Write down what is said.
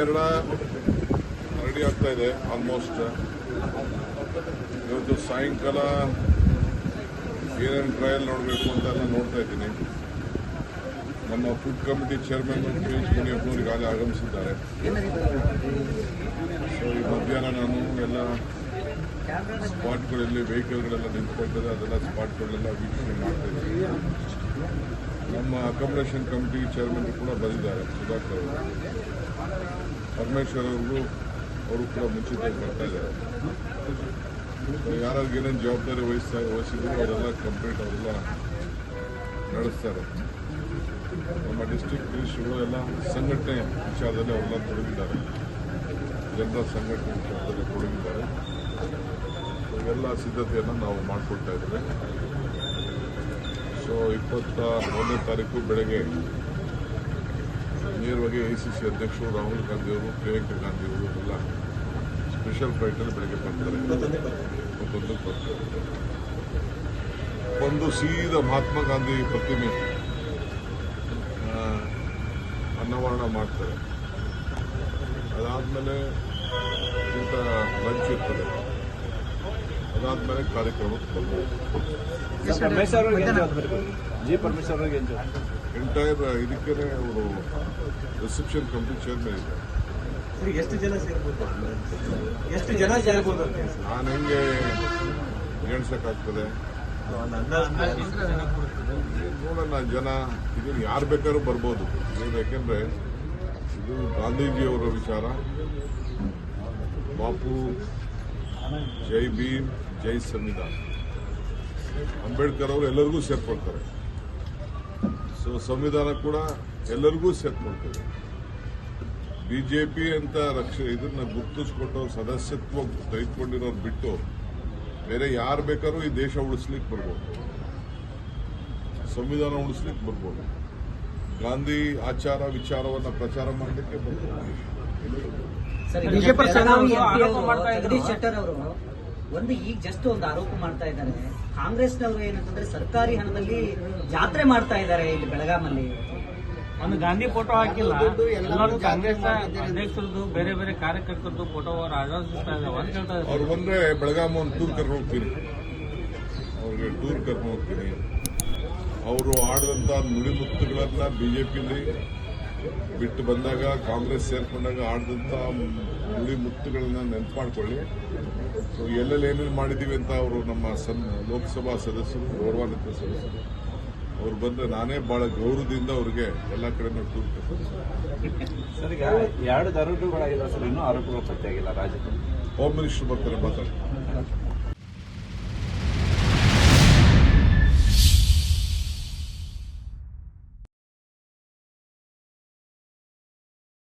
ಎರಡ ರೆಡಿ ಆಗ್ತಾ ಇದೆ ಆಲ್ಮೋಸ್ಟ್ ಇವತ್ತು ಸಾಯಂಕಾಲ ಏನೇನು ಟ್ರಯಲ್ ನೋಡಬೇಕು ಅಂತ ಎಲ್ಲ ನೋಡ್ತಾ ಇದ್ದೀನಿ. ನಮ್ಮ ಫುಡ್ ಕಮಿಟಿ ಚೇರ್ಮನ್ ಪೀಯೂಷ್ ಮುನಿಯಪ್ಪನವ್ರು ಈಗಾಗಲೇ ಆಗಮಿಸಿದ್ದಾರೆ. ಸೊ ಈ ಮಧ್ಯಾಹ್ನ ನಾನು ಎಲ್ಲ ಸ್ಪಾಟ್ಗಳಲ್ಲಿ ವೆಹಿಕಲ್ಗಳೆಲ್ಲ ನಿಂತ್ಕೊಳ್ತದೆ ಅದೆಲ್ಲ ಸ್ಪಾಟ್ಗಳೆಲ್ಲ ವೀಕ್ಷಣೆ ಮಾಡ್ತಾ ನಮ್ಮ ಅಕಾಮಡೇಷನ್ ಕಮಿಟಿ ಚೇರ್ಮನ್ ಕೂಡ ಬಂದಿದ್ದಾರೆ, ಸುಧಾಕರ್ ಅವರು. ಪರಮೇಶ್ವರ್ ಅವರು ಕೂಡ ಮುಂಚಿತವಾಗಿ ಬರ್ತಾ ಇದ್ದಾರೆ. ಯಾರಾದ್ರೂ ಏನೇನು ಜವಾಬ್ದಾರಿ ವಹಿಸ್ತಾ ವಹಿಸಿದ್ರು, ಅವರೆಲ್ಲ ಕಂಪ್ಲೀಟ್ ಅವರೆಲ್ಲ ನಡೆಸ್ತಾರೆ ನಮ್ಮ ಡಿಸ್ಟ್ರಿಕ್ಟ್ ಪೊಲೀಸ್ಗಳು ಎಲ್ಲ ಸಂಘಟನೆ ವಿಚಾರದಲ್ಲಿ ಅವರೆಲ್ಲ ತೊಡಗಿದ್ದಾರೆ. ಜನರ ಸಂಘಟನೆ ವಿಚಾರದಲ್ಲಿ ತೊಡಗಿದ್ದಾರೆ. ಇವೆಲ್ಲ ಸಿದ್ಧತೆಯನ್ನು ನಾವು ಮಾಡಿಕೊಡ್ತಾ ಇದ್ದೇವೆ. ಸೊ ಇಪ್ಪತ್ತ ಒಂದನೇ ತಾರೀಕು ಬೆಳಗ್ಗೆ ನೇರವಾಗಿ ಐ ಸಿ ಸಿ ಅಧ್ಯಕ್ಷರು ರಾಹುಲ್ ಗಾಂಧಿ ಅವರು ಪ್ರಿಯಾಂಕಾ ಗಾಂಧಿ ಅವರು ಎಲ್ಲ ಸ್ಪೆಷಲ್ ಫ್ಲೈಟಲ್ಲಿ ಬೆಳಗ್ಗೆ ಬರ್ತಾರೆ ಒಂದು ಸೀದಾ ಮಹಾತ್ಮ ಗಾಂಧಿ ಪ್ರತಿಮೆ ಅನ್ನವರಣ ಅನಾವರಣ ಮಾಡ್ತಾರೆ. ಅದಾದಮೇಲೆ ಇಂಥ ಲಂಚ್ ಇರ್ತದೆ. ಅದಾದಮೇಲೆ ಕಾರ್ಯಕ್ರಮಕ್ಕೆ ಜವಾಬ್ದಾರಿ ಜಿ ಪರಮೇಶ್ವರ್ ಎಂಟೈರ್ ಇದಕ್ಕೆ ಅವರು ರಿಸೆಪ್ಷನ್ ಕಮಿಟಿ ಚೇರ್ಮನ್ ಇದ್ದಾರೆ ಎಷ್ಟು ಜನ ಸೇರ್ಬೋದು? ಎಷ್ಟು ಜನ ಸೇರ್ಬೋದು? ನಾನು ಹೆಂಗೆ ಹೇಳ್ಸೋಕ್ಕಾಗ್ತದೆ? ನೋಡೋಣ ಜನ ಇದನ್ನು ಯಾರು ಬೇಕಾದ್ರೂ ಬರ್ಬೋದು. ಇದು ಯಾಕೆಂದ್ರೆ ಇದು ಗಾಂಧೀಜಿಯವರ ವಿಚಾರ. ಬಾಪು ಜೈ ಭೀಮ್ ಜೈ ಸಂವಿಧಾನ. ಅಂಬೇಡ್ಕರ್ ಅವರು ಎಲ್ಲರಿಗೂ ಸೇರ್ಕೊಳ್ತಾರೆ. ಸೊ ಸಂವಿಧಾನ ಕೂಡ ಎಲ್ಲರಿಗೂ ಸೇರ್ಕೊಳ್ತಾರೆ ಬಿಜೆಪಿ ಅಂತ ರಕ್ಷ ಇದನ್ನ ಗುರ್ತಿಸ್ಕೊಟ್ಟು ಸದಸ್ಯತ್ವ ತೆಗೆದುಕೊಂಡಿರೋರು ಬಿಟ್ಟು ಬೇರೆ ಯಾರು ಬೇಕಾದ್ರೂ ಈ ದೇಶ ಉಳಿಸ್ಲಿಕ್ಕೆ ಬರ್ಬೋದು. ಸಂವಿಧಾನ ಉಳಿಸ್ಲಿಕ್ಕೆ ಬರ್ಬೋದು. ಗಾಂಧಿ ಆಚಾರ ವಿಚಾರವನ್ನ ಪ್ರಚಾರ ಮಾಡಲಿಕ್ಕೆ ಬರ್ಬೋದು. ಅವರು ಅವರು ಒಂದು ಈಗ ಜಸ್ಟ್ ಒಂದು ಆರೋಪ ಮಾಡ್ತಾ ಇದ್ದಾರೆ. ಕಾಂಗ್ರೆಸ್ನವರು ಏನಂತಂದ್ರೆ ಸರ್ಕಾರಿ ಹಣದಲ್ಲಿ ಜಾತ್ರೆ ಮಾಡ್ತಾ ಇದ್ದಾರೆ ಇಲ್ಲಿ ಬೆಳಗಾಮಲ್ಲಿ. ಒಂದು ಗಾಂಧಿ ಫೋಟೋ ಹಾಕಿಲ್ಲ. ಎಲ್ಲರೂ ಕಾಂಗ್ರೆಸ್ ಅಧ್ಯಕ್ಷರದ್ದು ಬೇರೆ ಬೇರೆ ಕಾರ್ಯಕರ್ತರದ್ದು ಫೋಟೋ ಇದಾವೆ ಅಂತ ಹೇಳ್ತಾ ಇದ್ದಾರೆ. ಅವ್ರು ಬಂದ್ರೆ ಬೆಳಗಾಮ್ ಒಂದು ಟೂರ್ ಕರ್ಕೊಂಡು ಹೋಗ್ತೀನಿ. ಅವ್ರಿಗೆ ಟೂರ್ ಕರ್ಕೊಂಡು ಹೋಗ್ತೀನಿ. ಅವರು ಆಡಿದಂತ ನುಡಿಮುತ್ತುಗಳನ್ನ ಬಿಜೆಪಿಲಿ ಬಿಟ್ಟು ಬಂದಾಗ ಕಾಂಗ್ರೆಸ್ ಸೇರ್ಕೊಂಡಾಗ ಆಡಿದಂಥ ನುಡಿಮುತ್ತುಗಳನ್ನ ನೆನಪು ಮಾಡ್ಕೊಳ್ಳಿ. ಸೊ ಎಲ್ಲೆಲ್ಲಿ ಏನೇನು ಮಾಡಿದ್ದೀವಿ ಅಂತ ಅವರು ನಮ್ಮ ಸನ್ ಲೋಕಸಭಾ ಸದಸ್ಯರು ಗೌರವಾನ್ವಿತ ಸದಸ್ಯರು. ಅವ್ರು ಬಂದ್ರೆ ನಾನೇ ಬಹಳ ಗೌರವದಿಂದ ಅವ್ರಿಗೆ ಎಲ್ಲ ಕಡೆ ಸರ್ ಈಗ ಎರಡು ದರೋಡೆಗಳಾಗಿಲ್ಲ ಸರ್ ಇನ್ನೂ ಆರೋಪಗಳು ಪತ್ತೆಯಾಗಿಲ್ಲ ರಾಜ್ಯದಲ್ಲಿ. ಹೋಮ್ ಮಿನಿಸ್ಟರ್ ಬರ್ತಾರೆ ಮಾತಾಡ್ತಾರೆ